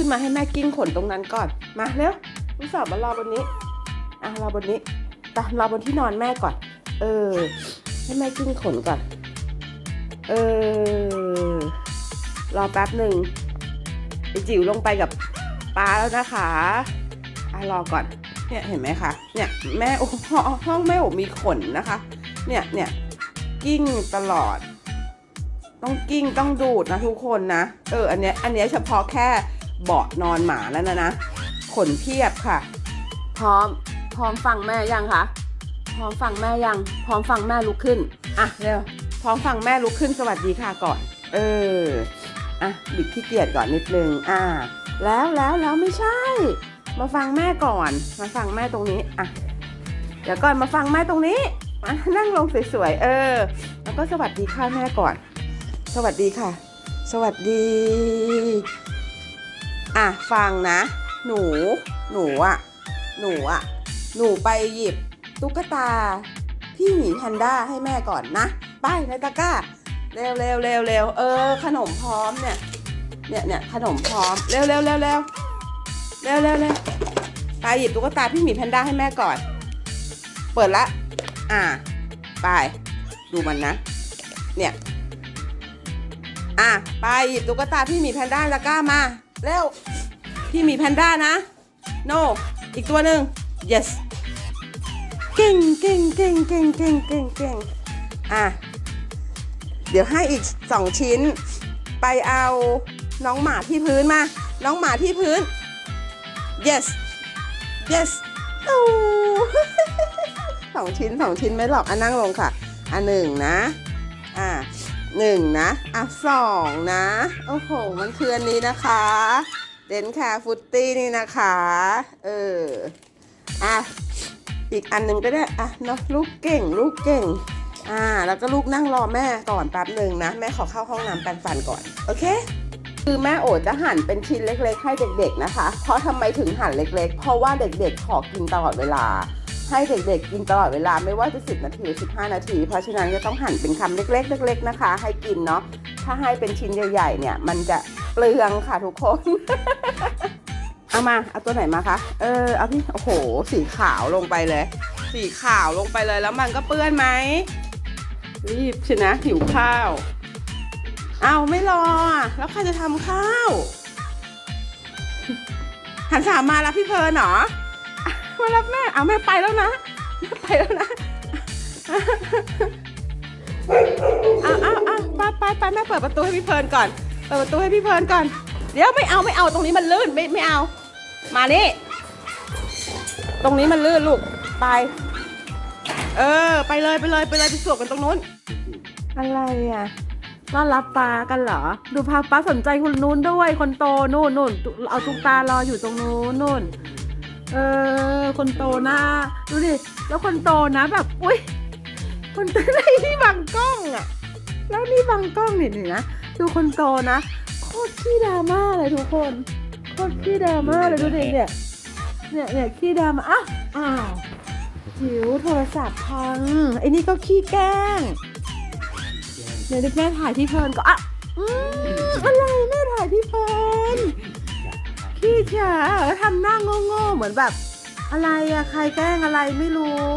ขึ้นมาให้แม่กิ้งขนตรงนั้นก่อน มาเร็วลูกสาวมารอบนนี้ อะรอบนนี้ไปรอบนที่นอนแม่ก่อน เออ ให้แม่กิ้งขนก่อน เออ รอแป๊บหนึ่งไอจิ๋วลงไปกับป้าแล้วนะคะอะรอก่อน เนี่ยเห็นไหมคะ เนี่ยแม่โอ้ห้องห้องแม่โอ้มีขนนะคะ เนี่ยเนี่ยกิ้งตลอด ต้องกิ้งต้องดูดนะทุกคนนะ เอออันเนี้ยอันเนี้ยเฉพาะแค่ เบาะนอนหมาแล้วนะนะ ขนเพียบค่ะ พร้อม พร้อมฟังแม่ยังคะ พร้อมฟังแม่ยัง พร้อมฟังแม่ลุกขึ้น อะเร็ว พร้อมฟังแม่ลุกขึ้นสวัสดีค่ะก่อน เออ อะบิดขี้เกียจก่อนนิดนึง อ่า แล้วแล้วแล้วไม่ใช่ มาฟังแม่ก่อน มาฟังแม่ตรงนี้ อะ เดี๋ยวก่อนมาฟังแม่ตรงนี้มานั่งลงสวยๆ เออ แล้วก็สวัสดีค่ะแม่ก่อน สวัสดีค่ะ สวัสดี อะฟังนะ หนู หนูอะ หนูอะ หนูไปหยิบตุ๊กตา พี่หมีแพนด้าให้แม่ก่อนนะ ไปในตะกร้า เร็วเร็วเร็วเร็วเออ ขนมพร้อมเนี่ย เนี่ยเนี่ยขนมพร้อม เร็วเร็วเร็วเร็วเร็วเร็วเร็วไปหยิบตุ๊กตาพี่หมีแพนด้าให้แม่ก่อน เปิดละ อ่า ไป ดูมันนะ เนี่ย อะ ไปหยิบตุ๊กตาพี่หมีแพนด้าตะกร้ามา เร็ว พี่มีแพนด้านะ no อีกตัวหนึ่ง yes เก่งเก่งเก่งเก่งเก่งเก่งเก่งอะ เดี๋ยวให้อีกสองชิ้น ไปเอาน้องหมาที่พื้นมา น้องหมาที่พื้น yes yes โอ้สองชิ้นสองชิ้นไม่หรอกอะนั่งลงค่ะ อะหนึ่งนะ อะ หนึ่งนะ อะสองนะ โอ้โห มันคืออันนี้นะคะเดนค่าฟุตตี้นี่นะคะ เออ อะ อีกอันหนึ่งก็ได้ อะเนาะลูกเก่ง ลูกเก่ง อ่า แล้วก็ลูกนั่งรอแม่ก่อนแป๊บหนึ่งนะ แม่ขอเข้าห้องน้ำแปรงฟันก่อน โอเค คือแม่โอจะหั่นเป็นชิ้นเล็กๆ ให้เด็กๆนะคะ เพราะทำไมถึงหั่นเล็กๆ เพราะว่าเด็กๆ ขอกินตลอดเวลา ให้เด็กๆ กินตลอดเวลาไม่ว่าจะ 10 นาทีหรือ 15 นาที เพราะฉะนั้นจะต้องหั่นเป็นคำเล็กๆเล็กๆนะคะ ให้กินเนาะถ้าให้เป็นชิ้นใหญ่ๆเนี่ย มันจะเปลืองค่ะทุกคน เอามาเอาตัวไหนมาคะเออเอาพี่โอ้โห สีขาวลงไปเลย สีขาวลงไปเลยแล้วมันก็เปื้อนไหมรีบชนะหิวข้าว เอาไม่รอ แล้วใครจะทำข้าว หันสามมารับพี่เพลินเหรอ มารับแม่เอาแม่ไปแล้วนะแม่ไปแล้วนะเอาเอาเอาไปไปไปแม่เปิดประตูให้พี่เพลินก่อนเปิดประตูให้พี่เพลินก่อน เดี๋ยวไม่เอาไม่เอาตรงนี้มันลื่นไม่ไม่เอา มานี่ ตรงนี้มันลื่นลูกไป เออ ไปเลยไปเลยไปเลยไปสวกกันตรงนู้น อะไรอะต้อนรับปลากันเหรอ ดูพาป้าสนใจคนนู้นด้วย คนโตนู่นนู่นเอาตุ๊กตารออยู่ตรงนู้นนู่น เออ คนโตหน้าดูดิ แล้วคนโตนะแบบ อุ้ย คนโตอะไรนี่บังกล้องอะแล้วนี่บังกล้องเนี่ยนะ ดูคนโตนะ โคตรขี้ดราม่าเลยทุกคน โคตรขี้ดราม่าเลยดูดิเนี่ย เนี่ยเนี่ยขี้ดราม่าอ้าวอ้าวจิ๋วโทรศัพท์พัง ไอ้นี่ก็ขี้แกล้งเดี๋ยวแม่ถ่ายที่เพลินก็อะอืมอะไรแม่ถ่ายที่เพลิน ขี้เฉาทำหน้าโง่ๆเหมือนแบบ อะไรอะใครแกล้งอะไรไม่รู้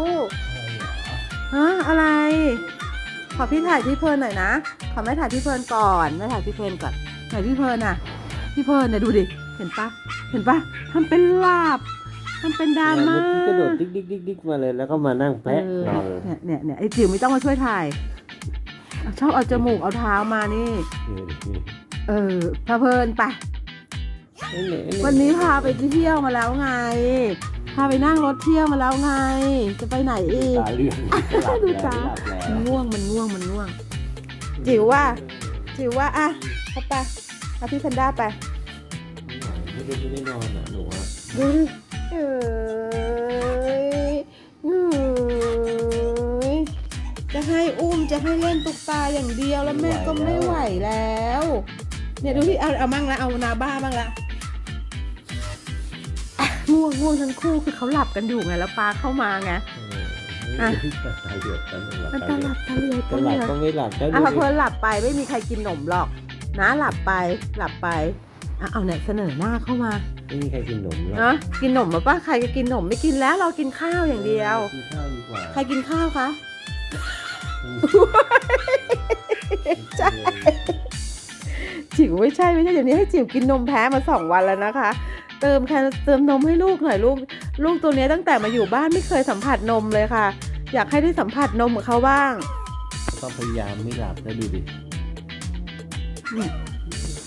ฮะอะไร ขอพี่ถ่ายที่เพลินหน่อยนะ ขอแม่ถ่ายที่เพลินก่อนแม่ถ่ายที่เพลินก่อนถ่ายที่เพลินอะพี่เพลินเนี่ยดูดิเห็นปะเห็นปะทำเป็นหลับทำเป็นดราม่ากระโดดดิ๊กดิ๊กดิ๊กดิ๊กมาเลยแล้วก็มานั่งแพะนอนเลยเนี่ยเนี่ยเนี่ยไอ้จิ๋วไม่ต้องมาช่วยถ่าย ชอบเอาจมูกเอาเท้ามานี่ เออพาเพลินไป วันนี้พาไปเที่ยวมาแล้วไง พาไปนั่งรถเที่ยวมาแล้วไง จะไปไหนอีกตาเลื่อนดูตาหลับแล้วมันง่วงมันง่วงมันง่วง จิ๋วว่าจิ๋วว่าอะเอาไปเอาพี่แพนด้าไปไม่ได้ไม่ได้นอนอะหนูอะดูดิเอ้ยเอ้ยจะให้อุ้มจะให้เล่นตุ๊กตาอย่างเดียวแล้วแม่ก็ไม่ไหวแล้ว เนี่ยดูที่เอาเอามั่งละเอานาบ้ามั่งละอะ ง่วงง่วงทั้งคู่คือเขาหลับกันอยู่ไงแล้วปลาเข้ามาไง อะ ตาเหลือกกันหลับมันตาตาเหหลืลัอกบตาเหลือกจะตาหเหลัลือกบก็ไม่หลับก็อะดูพอเพลินหลับไปไม่มีใครกินหนมหรอก นะหลับไปหลับไปอะเอาเนี่ยเสนอหน้าเข้ามาไม่มีใครกินหนมหรอกเนาะกินหนมมาป้าใครจะกินหนมไม่กินแล้วเรากินข้าวอย่างเดียว กินข้าวดีกว่าใครกินข้าวคะ ใช่ จิ๋วไม่ใช่ไม่ใช่เดี๋ยวนี้ให้จิ๋วกินนมแพ้มาสองวันแล้วนะคะ เติมแค่เติมนมให้ลูกหน่อยลูก ลูกตัวเนี้ยตั้งแต่มาอยู่บ้านไม่เคยสัมผัสนมเลยค่ะ อยากให้ได้สัมผัสนมกับเขาบ้างก็พยายามไม่หลับแล้วดูดิเนี่ย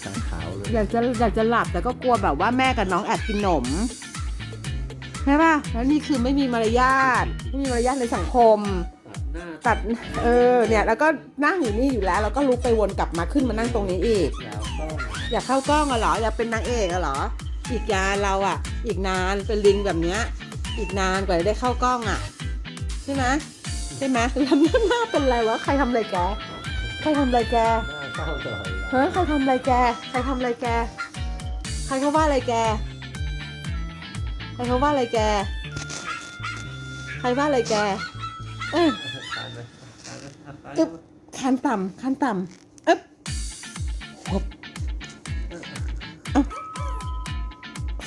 ตาขาวเลยอยากจะอยากจะหลับแต่ก็กลัวแบบว่าแม่กับน้องแอบกินนมใช่ป่ะแล้วนี่คือไม่มีมารยาทไม่มีมารยาทในสังคมหน้าตัดเออเนี่ยแล้วก็นั่งอยู่นี่อยู่แล้ว แล้วก็ลุกไปวนกลับมาขึ้นมานั่งตรงนี้อีกยาวต้องอยากเข้ากล้องอะเหรออยากเป็นนางเอกอะเหรอ อีกยานเราอะอีกนานเป็นลิงแบบเนี้ย อีกนานกว่าจะได้เข้ากล้องอะใช่ไหมใช่ไหมแล้วหน้าเป็นไรวะ ใครทำอะไรแก ใครทำอะไรแกหน้าเศร้าตลอดเวลาเฮ้ยใครทำอะไรแก ใครทำอะไรแก ใครเขาว่าอะไรแก ใครเขาว่าอะไรแก ใครว่าอะไรแก เออทานไหมทานไหมอะทานอึ๊บคันต่ำคันต่ำ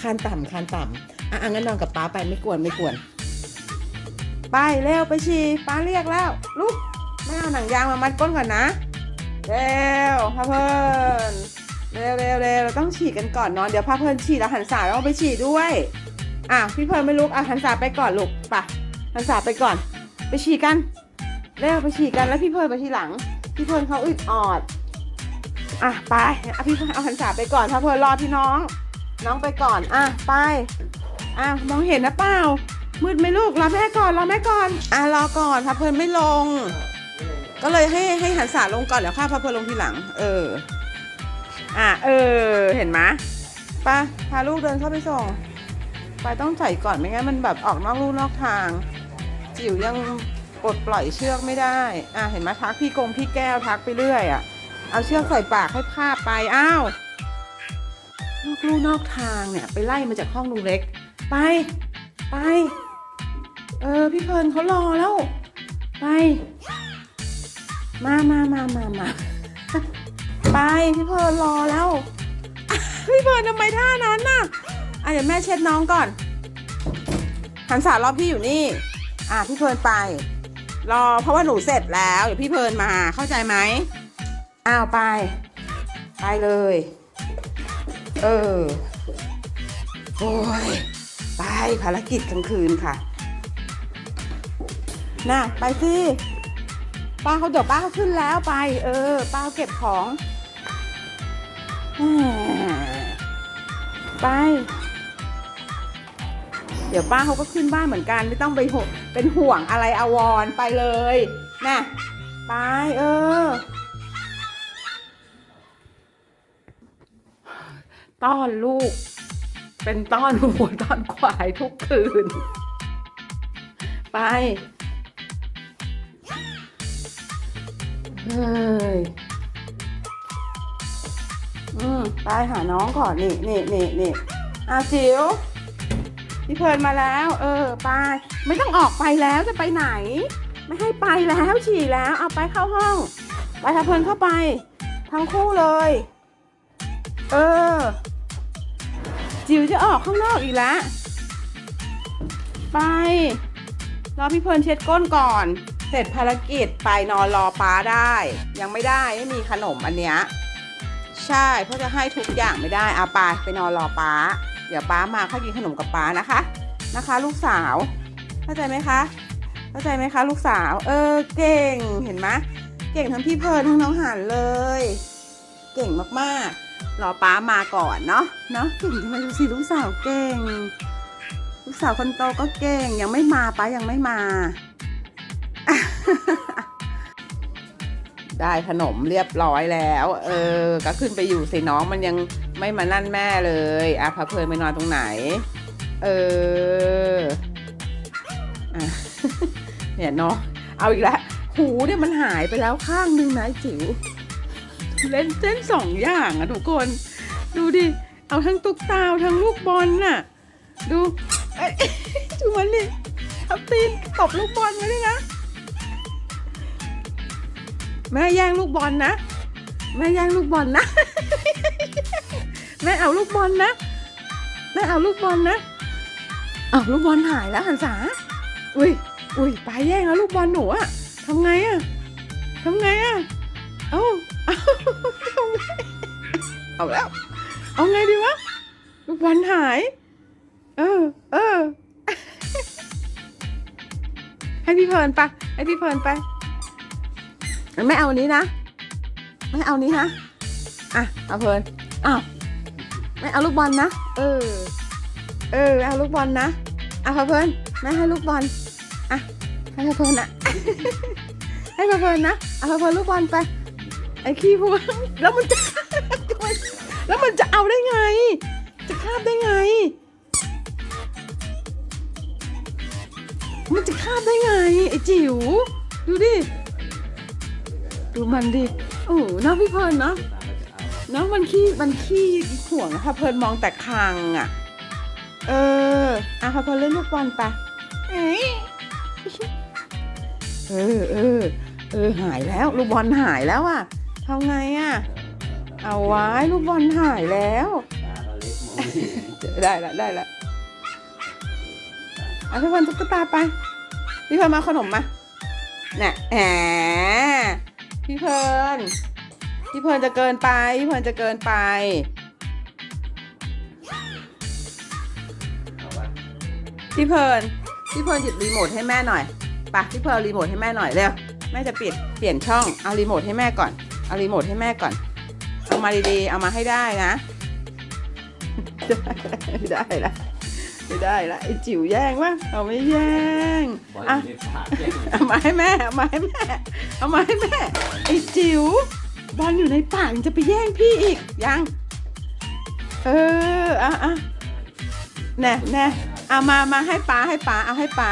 คันต่ำคันต่ำอะอะงั้นนอนกับป้าไปไม่กวนไม่กวน ไปเร็วไปฉีป้าเรียกแล้วลุกไม่เอาหนังยางมามัดก้นก่อนนะ เร็วพาเพลินเร็วเร็วเร็วเราต้องฉี่กันก่อนนอนเดี๋ยวพาเพลินฉี่แล้วหันสาต้องไปฉี่ด้วยอะพี่เพลินไม่ลุกอะหันสาไปก่อนลูกไปหันสาไปก่อน ไปฉี่กันเร็วไปฉี่กันแล้วพี่เพลินไปทีหลัง พี่เพลินเขาอึดออดอะไปอะพี่เพลินเอาหันษาไปก่อนพาเพลินรอพี่น้อง น้องไปก่อน อะ ไป อะ มองเห็นนะเปล่า มืดไหมลูก รอแม่ก่อน รอแม่ก่อน อะ รอก่อนพาเพลินไม่ลง ก็เลยให้ให้หันษาลงก่อน เดี๋ยวข้าพาเพลินลงทีหลัง เออ อะ เออ เห็นไหมยไปพาลูกเดินเข้าไปส่ง ไปต้องใส่ก่อนไม่งั้นมันแบบออกนอกลู่นอกทาง จิ๋วยังปลดปล่อยเชือกไม่ได้ อะ เห็นไหมทักพี่กงพี่แก้วทักไปเรื่อยอะ เอาเชือกใส่ปากให้พาไป อ้าว นอกลู่นอกทางเนี่ย ไปไล่มาจากห้องลุงเล็ก ไป ไป เออ พี่เพลินเขารอแล้ว ไป มามามามามาไป พี่เพลินรอแล้ว พี่เพลินทำไมท่านั้นน่ะอะเดี๋ยวแม่เช็ดน้องก่อนหันสารรอบพี่อยู่นี่ อะพี่เพลินไป รอเพราะว่าหนูเสร็จแล้ว เดี๋ยวพี่เพลินมาเข้าใจไหมอ้าวไป ไปเลย เออ โอ้ย ไปภารกิจกลางคืนค่ะ น่ะ ไปสิป้าเขาเดี๋ยวป้าเขาขึ้นแล้วไป เออ ป้าเขาเก็บของแหมไป เดี๋ยวป้าเขาก็ขึ้นบ้านเหมือนกัน ไม่ต้องไปเป็นห่วงอะไรอาวรณ์ไปเลย น่ะ ไป เออ ต้อนลูก เป็นต้อนหัวต้อนควายทุกคืน ไปเฮ้ยอืมไปหาน้องก่อนนี่นี่นี่นี่อาจิ๋วพี่เพลินมาแล้ว เออ ไป ไม่ต้องออกไปแล้วจะไปไหน ไม่ให้ไปแล้วฉี่แล้ว เอาไปเข้าห้อง ไปทาเพลินเข้าไป ทั้งคู่เลย เออ จิ๋วจะออกข้างนอกอีกแล้วไป รอพี่เพลินเช็ดก้นก่อน เสร็จภารกิจไปนอนรอป้าได้ ยังไม่ได้ไม่มีขนมอันเนี้ย ใช่เพราะจะให้ทุกอย่างไม่ได้อาไปไปนอนรอป้า เดี๋ยวป้ามาค่อยกินขนมกับป้านะคะ นะคะ ลูกสาว เข้าใจไหมคะ เข้าใจไหมคะ ลูกสาว เออเก่งเห็นไหมเก่งทั้งพี่เพลินทั้งน้องหันเลย เก่งมากๆ รอป้ามาก่อนเนาะเนาะเก่งทำไมดูสิลูกสาวเก่ง ลูกสาวคนโตก็เก่งยังไม่มาป้ายังไม่มา ได้ขนมเรียบร้อยแล้ว เออ ก็ขึ้นไปอยู่สิน้องมันยังไม่มานั่นแม่เลยอะพาเพลินไปนอนตรงไหน เอออะเนี่ยเนาะเอาอีกแล้วหูเนี่ยมันหายไปแล้วข้างนึงนะจิ๋ว เล่นเส้นสองอย่างอะทุกคน ดูดิ เอาทั้งตุ๊กตาเอาทั้งลูกบอลน่ะ ดูเอ้ดูมันดิเอาตีนตบลูกบอลไว้ด้วยนะ แม่แย่งลูกบอลนะ แม่แย่งลูกบอลนะ แม่เอาลูกบอลนะ แม่เอาลูกบอลนะเอาลูกบอลหายแล้วหันษาอุ้ย อุ้ยไปแย่งแล้วลูกบอลหนูอะทำไงอะทำไงอะ เอาเอาเอาแล้ว เอาไงดีวะลูกบอลหาย เออ เออ ให้พี่เพลินไป ให้พี่เพลินไป ไม่เอาอันนี้นะ ไม่เอานี้นะ อะ เอาเพลินอ้าวไม่เอาลูกบอลนะ เออ เออ เอาลูกบอลนะอะเพลินไม่ให้ลูกบอล อะ ให้เพลินนะให้เพลินนะ เอาเพลินลูกบอลไป อ้ขี้พวกแล้วมันจะ แล้วมันจะเอาได้ไง จะคาบได้ไง มันจะคาบได้ไง ไอ้จิ๋วดูดิ ดูมันดิ โอ้หน้าพี่เพลินเนาะเนาะมันขี้มันขี้ห่วงอะค่ะเพลินมองแต่คางอะ เอออะค่ะเพลินเล่นลูกบอลไปเอ้ยเออเออเออหายแล้ว ลูกบอลหายแล้วอะ ทำไงอะ เอาไว้ลูกบอลหายแล้วได้ละได้ละเอาพี่เพลินตุ๊กตาไป พี่เพลินมาขนมมา น่ะแหมพี่เพลินพี่เพลินจะเกินไป พี่เพลินจะเกินไปพี่เพลินพี่เพลินหยิบรีโมทให้แม่หน่อยไปะพี่เพลินเอารีโมทให้แม่หน่อยเร็ว แม่จะปิดเปลี่ยนช่อง เอารีโมทให้แม่ก่อน เอารีโมทให้แม่ก่อน เอามาดีๆ เอามาให้ได้นะ ไม่ได้ละไม่ได้ละไอ้จิ๋วแย่งวะเอาไม่แย่งอะเอามาให้แม่เอามาให้แม่เอามาให้แม่ไอ้จิ๋วบอลอยู่ในปากยังจะไปแย่งพี่อีกยังเอออะอะแน่แน่เอามามาให้ป้าให้ป้าเอาให้ป้า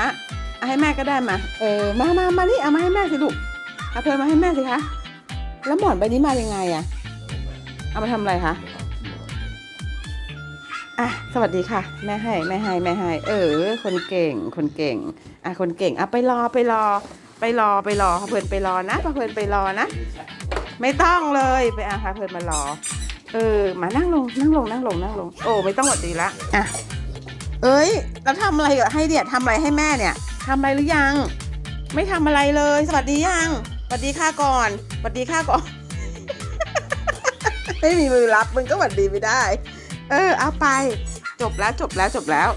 เอาให้แม่ก็ได้มา เออมามามานี่เอามาให้แม่สิลูกเอาเพลินมาให้แม่สิคะ แล้วหมอนใบนี้มายังไงอะเอามาทำอะไรคะอะสวัสดีค่ะ แม่ให้แม่ให้แม่ให้เออ คนเก่งคนเก่งอะคนเก่งอะไปรอไปรอ ไปรอไปรอเพลินไปรอนะเพลินไปรอนะไม่ต้องเลยไปอะพาเพลินมารอ เออ มานั่งลงนั่งลงนั่งลงนั่งลง โอ้ไม่ต้องหวัดดีละอะเอ้ยแล้วทำอะไรให้เนี่ยทำอะไรให้แม่เนี่ยทำอะไรหรือยัง ไม่ทำอะไรเลย สวัสดียัง สวัสดีค่ะก่อนสวัสดีค่ะก่อน ไม่มีมือรับมึงก็หวัดดีไม่ได้ เออ เอาไป จบแล้วจบแล้วจบแล้ว